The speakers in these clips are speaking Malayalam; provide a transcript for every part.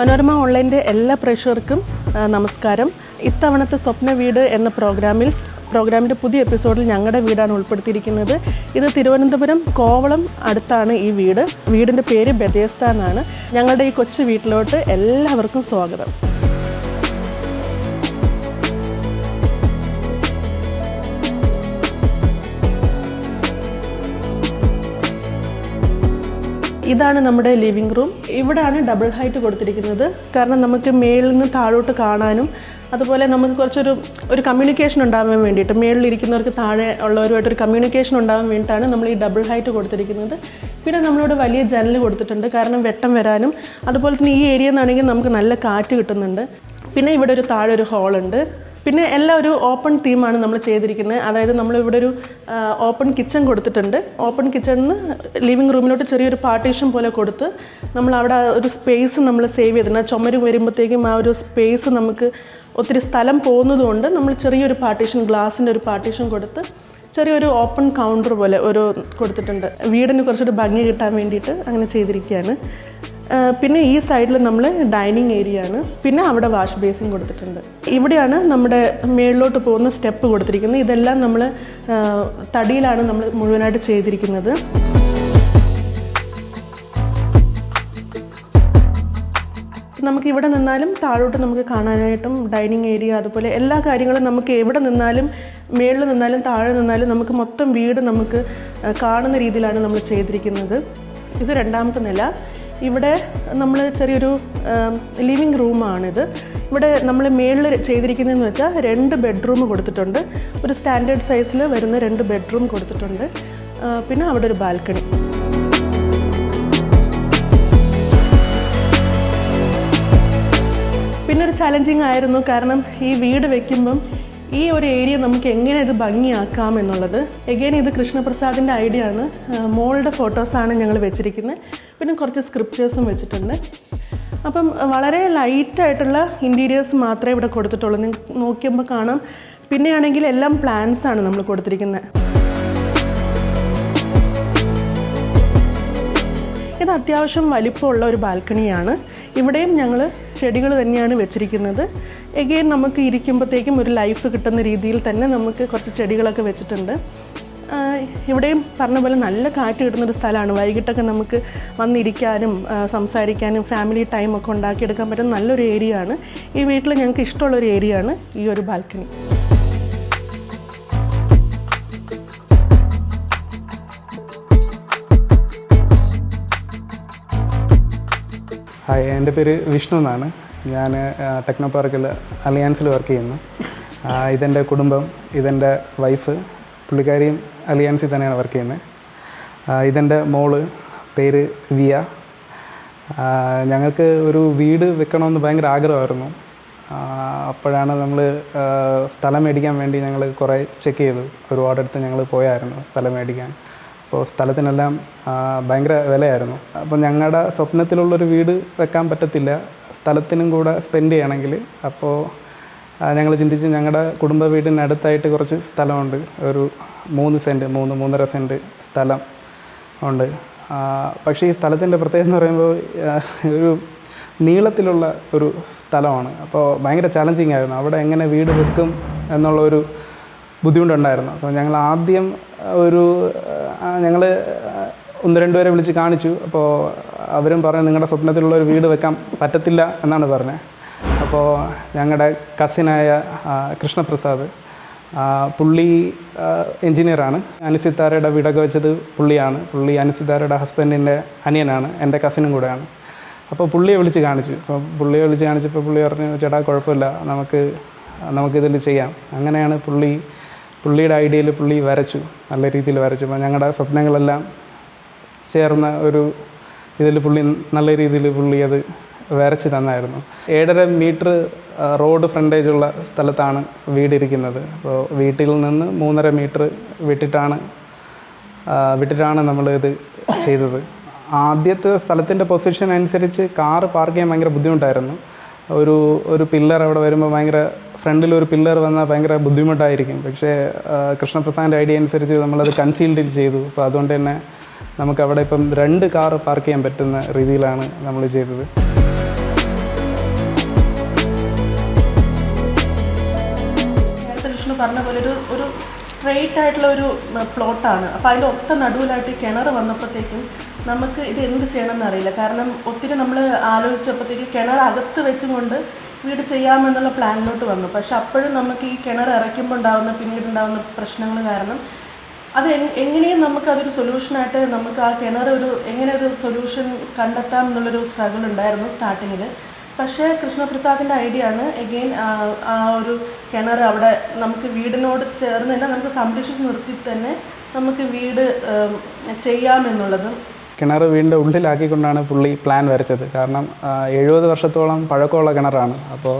മനോരമ ഓൺലൈന്റെ എല്ലാ പ്രേക്ഷകർക്കും നമസ്കാരം. ഇത്തവണത്തെ സ്വപ്ന വീട് എന്ന പ്രോഗ്രാമിൽ പ്രോഗ്രാമിന്റെ പുതിയ എപ്പിസോഡിൽ ഞങ്ങളുടെ വീടാണ് ഉൾപ്പെടുത്തിയിരിക്കുന്നത്. ഇത് തിരുവനന്തപുരം കോവളം അടുത്താണ് ഈ വീട്. വീടിന്റെ പേര് ബദേസ്ഥാനാണ് ഞങ്ങളുടെ ഈ കൊച്ചു വീട്ടിലോട്ട് എല്ലാവർക്കും സ്വാഗതം. ഇതാണ് നമ്മുടെ ലിവിംഗ് റൂം ഇവിടെയാണ് ഡബിൾ ഹൈറ്റ് കൊടുത്തിരിക്കുന്നത്. കാരണം നമുക്ക് മേളിൽ നിന്ന് താഴോട്ട് കാണാനും അതുപോലെ നമുക്ക് കുറച്ചൊരു ഒരു കമ്മ്യൂണിക്കേഷൻ ഉണ്ടാവാൻ വേണ്ടിയിട്ട് മേളിലിരിക്കുന്നവർക്ക് താഴെ ഉള്ളവരുമായിട്ടൊരു കമ്മ്യൂണിക്കേഷൻ ഉണ്ടാവാൻ വേണ്ടിയിട്ടാണ് നമ്മൾ ഈ ഡബിൾ ഹൈറ്റ് കൊടുത്തിരിക്കുന്നത്. പിന്നെ നമ്മളിവിടെ വലിയ ജനൽ കൊടുത്തിട്ടുണ്ട്. കാരണം വെട്ടം വരാനും അതുപോലെ തന്നെ ഈ ഏരിയ നിന്നാണെങ്കിൽ നമുക്ക് നല്ല കാറ്റ് കിട്ടുന്നുണ്ട്. പിന്നെ ഇവിടെ ഒരു താഴെ ഒരു ഹോളുണ്ട് പിന്നെ എല്ലാം ഒരു ഓപ്പൺ തീമാണ് നമ്മൾ ചെയ്തിരിക്കുന്നത്. അതായത് നമ്മളിവിടെ ഒരു ഓപ്പൺ കിച്ചൺ കൊടുത്തിട്ടുണ്ട്. ഓപ്പൺ കിച്ചണിന് ലിവിങ് റൂമിലോട്ട് ചെറിയൊരു പാർട്ടീഷൻ പോലെ കൊടുത്ത് നമ്മൾ അവിടെ ഒരു സ്പേസ് നമ്മൾ സേവ് ചെയ്തിട്ടുണ്ട്. ചുമര് വരുമ്പോഴത്തേക്കും ആ ഒരു സ്പേസ് നമുക്ക് ഒത്തിരി സ്ഥലം പോകുന്നതുകൊണ്ട് നമ്മൾ ചെറിയൊരു പാർട്ടീഷൻ ഗ്ലാസിന്റെ ഒരു പാർട്ടീഷൻ കൊടുത്ത് ചെറിയൊരു ഓപ്പൺ കൗണ്ടർ പോലെ ഒരു കൊടുത്തിട്ടുണ്ട്. വീടിന് കുറച്ചൊരു ഭംഗി കിട്ടാൻ വേണ്ടിയിട്ട് അങ്ങനെ ചെയ്തിരിക്കുകയാണ്. പിന്നെ ഈ സൈഡിൽ നമ്മൾ ഡൈനിങ് ഏരിയ ആണ്. പിന്നെ അവിടെ വാഷ് ബേസിൻ കൊടുത്തിട്ടുണ്ട്. ഇവിടെയാണ് നമ്മുടെ മേളിലോട്ട് പോകുന്ന സ്റ്റെപ്പ് കൊടുത്തിരിക്കുന്നത്. ഇതെല്ലാം നമ്മൾ തടിയിലാണ് നമ്മൾ മുഴുവനായിട്ട് ചെയ്തിരിക്കുന്നത്. നമുക്ക് ഇവിടെ നിന്നാലും താഴോട്ട് നമുക്ക് കാണാനായിട്ടും ഡൈനിങ് ഏരിയ അതുപോലെ എല്ലാ കാര്യങ്ങളും നമുക്ക് എവിടെ നിന്നാലും മേളിൽ നിന്നാലും താഴെ നിന്നാലും നമുക്ക് മൊത്തം വീട് നമുക്ക് കാണുന്ന രീതിയിലാണ് നമ്മൾ ചെയ്തിരിക്കുന്നത്. ഇത് രണ്ടാമത്തെ നില. ഇവിടെ നമ്മൾ ചെറിയൊരു ലിവിങ് റൂമാണിത് ഇവിടെ നമ്മൾ മേളിൽ ചെയ്തിരിക്കുന്നതെന്ന് വെച്ചാൽ രണ്ട് ബെഡ്റൂം കൊടുത്തിട്ടുണ്ട്. ഒരു സ്റ്റാൻഡേർഡ് സൈസിൽ വരുന്ന രണ്ട് ബെഡ്റൂം കൊടുത്തിട്ടുണ്ട്. പിന്നെ അവിടെ ഒരു ബാൽക്കണി പിന്നെ ഒരു ചലഞ്ചിങ് ആയിരുന്നു. കാരണം ഈ വീട് വെക്കുമ്പം ഈ ഒരു ഏരിയ നമുക്ക് എങ്ങനെ ഇത് ഭംഗിയാക്കാം എന്നുള്ളത്. എഗെയിൻ ഇത് കൃഷ്ണപ്രസാദിന്റെ ഐഡിയ ആണ്. മോളുടെ ഫോട്ടോസാണ് ഞങ്ങൾ വെച്ചിരിക്കുന്നത് പിന്നെ കുറച്ച് സ്ക്രിപ്റ്റേഴ്സും വെച്ചിട്ടുണ്ട്. അപ്പം വളരെ ലൈറ്റായിട്ടുള്ള ഇന്റീരിയേഴ്സ് മാത്രമേ ഇവിടെ കൊടുത്തിട്ടുള്ളൂ. നിങ്ങൾക്ക് നോക്കിയപ്പോൾ കാണാം. പിന്നെയാണെങ്കിൽ എല്ലാം പ്ലാൻസ് ആണ് നമ്മൾ കൊടുത്തിരിക്കുന്നത് ഇത് അത്യാവശ്യം വലിപ്പമുള്ള ഒരു ബാൽക്കണിയാണ് ഇവിടെയും ഞങ്ങൾ ചെടികൾ തന്നെയാണ് വെച്ചിരിക്കുന്നത്. എഗെയിൻ നമുക്ക് ഇരിക്കുമ്പോഴത്തേക്കും ഒരു ലൈഫ് കിട്ടുന്ന രീതിയിൽ തന്നെ നമുക്ക് കുറച്ച് ചെടികളൊക്കെ വെച്ചിട്ടുണ്ട്. ഇവിടെയും പറഞ്ഞ പോലെ നല്ല കാറ്റ് കിട്ടുന്നൊരു സ്ഥലമാണ്. വൈകിട്ടൊക്കെ നമുക്ക് വന്നിരിക്കാനും സംസാരിക്കാനും ഫാമിലി ടൈം ഒക്കെ ഉണ്ടാക്കിയെടുക്കാൻ പറ്റുന്ന നല്ലൊരു ഏരിയ ആണ്. ഈ വീട്ടിൽ ഞങ്ങൾക്ക് ഇഷ്ടമുള്ളൊരു ഏരിയ ആണ് ഈ ഒരു ബാൽക്കണി ഹായ് എന്റെ പേര് വിഷ്ണു എന്നാണ്. ഞാൻ ടെക്നോ പാർക്കിൽ അലിയാൻസിൽ വർക്ക് ചെയ്യുന്നു. ഇതെന്റെ കുടുംബം ഇതെന്റെ വൈഫ് പുള്ളിക്കാരിയും അലിയാൻസിൽ തന്നെയാണ് വർക്ക് ചെയ്യുന്നത് ഇതെന്റെ മോൾ പേര് വിയ. ഞങ്ങൾക്ക് ഒരു വീട് വെക്കണമെന്ന് ഭയങ്കര ആഗ്രഹമായിരുന്നു. അപ്പോഴാണ് നമ്മൾ സ്ഥലം മേടിക്കാൻ വേണ്ടി ഞങ്ങൾ കുറേ ചെക്ക് ചെയ്തു. ഒരുപാടടുത്ത് ഞങ്ങൾ പോയായിരുന്നു സ്ഥലം മേടിക്കാൻ. അപ്പോൾ സ്ഥലത്തിനെല്ലാം ഭയങ്കര വിലയായിരുന്നു. അപ്പോൾ ഞങ്ങളുടെ സ്വപ്നത്തിലുള്ളൊരു വീട് വെക്കാൻ പറ്റത്തില്ല. സ്ഥലത്തിനും കൂടെ സ്പെൻഡ് ചെയ്യണമെങ്കിൽ അപ്പോൾ ഞങ്ങൾ ചിന്തിച്ചു ഞങ്ങളുടെ കുടുംബ വീടിനടുത്തായിട്ട് കുറച്ച് സ്ഥലമുണ്ട്. ഒരു മൂന്ന് സെന്റ് മൂന്ന് മൂന്നര സെന്റ് സ്ഥലം ഉണ്ട്. പക്ഷേ ഈ സ്ഥലത്തിന്റെ പ്രത്യേകത എന്ന് പറയുമ്പോൾ ഒരു നീളത്തിലുള്ള ഒരു സ്ഥലമാണ്. അപ്പോൾ ഭയങ്കര ചലഞ്ചിങ് ആയിരുന്നു. അവിടെ എങ്ങനെ വീട് വെക്കും എന്നുള്ളൊരു ബുദ്ധിമുട്ടുണ്ടായിരുന്നു. അപ്പോൾ ഞങ്ങൾ ആദ്യം ഒരു ഞങ്ങൾ ഒന്ന് രണ്ട് പേരെ വിളിച്ച് കാണിച്ചു. അപ്പോൾ അവരും പറഞ്ഞു നിങ്ങളുടെ സ്വപ്നത്തിലുള്ള ഒരു വീട് വെക്കാൻ പറ്റത്തില്ല എന്നാണ് പറഞ്ഞത്. അപ്പോൾ ഞങ്ങളുടെ കസിനായ കൃഷ്ണപ്രസാദ് പുള്ളി എൻജിനീയറാണ് അനുസിത്താരയുടെ വീടൊക്കെ വെച്ചത് പുള്ളിയാണ്. പുള്ളി അനുസിത്താരയുടെ ഹസ്ബൻഡിന്റെ അനിയനാണ്. എന്റെ കസിനും കൂടെയാണ്. അപ്പോൾ പുള്ളിയെ വിളിച്ച് കാണിച്ചു. അപ്പോൾ പുള്ളിയെ വിളിച്ച് കാണിച്ചപ്പോൾ പുള്ളി പറഞ്ഞു ചേട്ടാ കുഴപ്പമില്ല. നമുക്ക് നമുക്കിതിൽ ചെയ്യാം. അങ്ങനെയാണ് പുള്ളി പുള്ളിയുടെ ഐഡിയയിൽ പുള്ളി വരച്ചു. നല്ല രീതിയിൽ വരച്ചു. അപ്പോൾ ഞങ്ങളുടെ സ്വപ്നങ്ങളെല്ലാം ചേർന്ന ഒരു ഇതിൽ പുള്ളി നല്ല രീതിയിൽ പുള്ളി അത് വരച്ച് തന്നായിരുന്നു. ഏഴര മീറ്റർ റോഡ് ഫ്രണ്ടേജ് ഉള്ള സ്ഥലത്താണ് വീടിരിക്കുന്നത്. അപ്പോൾ വീട്ടിൽ നിന്ന് മൂന്നര മീറ്റർ വിട്ടിട്ടാണ് വിട്ടിട്ടാണ് നമ്മൾ ഇത് ചെയ്തത്. ആദ്യത്തെ സ്ഥലത്തിന്റെ പൊസിഷൻ അനുസരിച്ച് കാറ് പാർക്ക് ചെയ്യാൻ ഭയങ്കര ബുദ്ധിമുട്ടായിരുന്നു. ഒരു ഒരു പില്ലർ അവിടെ വരുമ്പോൾ ഭയങ്കര ഫ്രണ്ടിൽ ഒരു പില്ലർ വന്നാൽ ഭയങ്കര ബുദ്ധിമുട്ടായിരിക്കും. പക്ഷേ കൃഷ്ണപ്രസാദിന്റെ ഐഡിയ അനുസരിച്ച് നമ്മളത് കൺസീൽഡ് ചെയ്തു. അപ്പോൾ അതുകൊണ്ട് തന്നെ നമുക്കവിടെ ഇപ്പം രണ്ട് കാർ പാർക്ക് ചെയ്യാൻ പറ്റുന്ന രീതിയിലാണ് നമ്മൾ ചെയ്തത്. പറഞ്ഞ പോലെ ഒരു ഒരു സ്ട്രെയിറ്റ് ആയിട്ടുള്ള ഒരു പ്ലോട്ടാണ് അപ്പോൾ അതിന്റെ ഒത്ത നടുവിലായിട്ട് കിണർ വന്നപ്പോഴത്തേക്കും നമുക്ക് ഇത് എന്ത് ചെയ്യണമെന്ന് അറിയില്ല. കാരണം ഒത്തിരി നമ്മൾ ആലോചിച്ചപ്പോഴത്തേക്ക് കിണർ അകത്ത് വെച്ചുകൊണ്ട് വീട് ചെയ്യാമെന്നുള്ള പ്ലാനിലോട്ട് വന്നു. പക്ഷെ അപ്പോഴും നമുക്ക് ഈ കിണർ ഇറക്കുമ്പോൾ ഉണ്ടാകുന്ന പിന്നീട് ഉണ്ടാകുന്ന പ്രശ്നങ്ങൾ കാരണം അത് എങ്- എങ്ങനെയും നമുക്ക് അതൊരു സൊല്യൂഷനായിട്ട് നമുക്ക് ആ കിണർ ഒരു എങ്ങനെ ഒരു സൊല്യൂഷൻ കണ്ടെത്താം എന്നുള്ളൊരു സ്ട്രഗിൾ ഉണ്ടായിരുന്നു സ്റ്റാർട്ടിങ്ങിൽ പക്ഷേ കൃഷ്ണപ്രസാദിന്റെ ഐഡിയ ആണ് എഗെയിൻ ആ ഒരു കിണർ അവിടെ നമുക്ക് വീടിനോട് ചേർന്ന് തന്നെ നമുക്ക് സംരക്ഷിച്ച് നിർത്തി തന്നെ നമുക്ക് വീട് ചെയ്യാമെന്നുള്ളതും കിണർ വീടിന്റെ ഉള്ളിലാക്കിക്കൊണ്ടാണ് പുള്ളി പ്ലാൻ വരച്ചത്. കാരണം എഴുപത് വർഷത്തോളം പഴക്കമുള്ള കിണറാണ്. അപ്പോൾ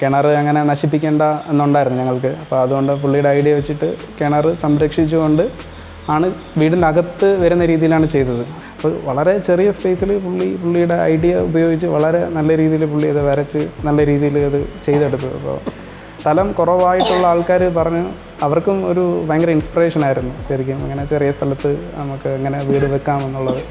കിണർ അങ്ങനെ നശിപ്പിക്കേണ്ട എന്നുണ്ടായിരുന്നു ഞങ്ങൾക്ക്. അപ്പോൾ അതുകൊണ്ട് പുള്ളിയുടെ ഐഡിയ വെച്ചിട്ട് കിണർ സംരക്ഷിച്ചുകൊണ്ട് ആണ് വീടിന്റെ അകത്ത് വരുന്ന രീതിയിലാണ് ചെയ്തത്. അപ്പോൾ വളരെ ചെറിയ സ്പേസിൽ പുള്ളി പുള്ളിയുടെ ഐഡിയ ഉപയോഗിച്ച് വളരെ നല്ല രീതിയിൽ പുള്ളി അത് വരച്ച് നല്ല രീതിയിൽ അത് ചെയ്തെടുത്തു. അപ്പോൾ സ്ഥലം കുറവായിട്ടുള്ള ആൾക്കാർ പറഞ്ഞു അവർക്കും ഒരു ഭയങ്കര ഇൻസ്പിറേഷൻ ആയിരുന്നു ശരിക്കും. അങ്ങനെ ചെറിയ സ്ഥലത്ത് നമുക്ക് എങ്ങനെ വീട് വെക്കാമെന്നുള്ളത്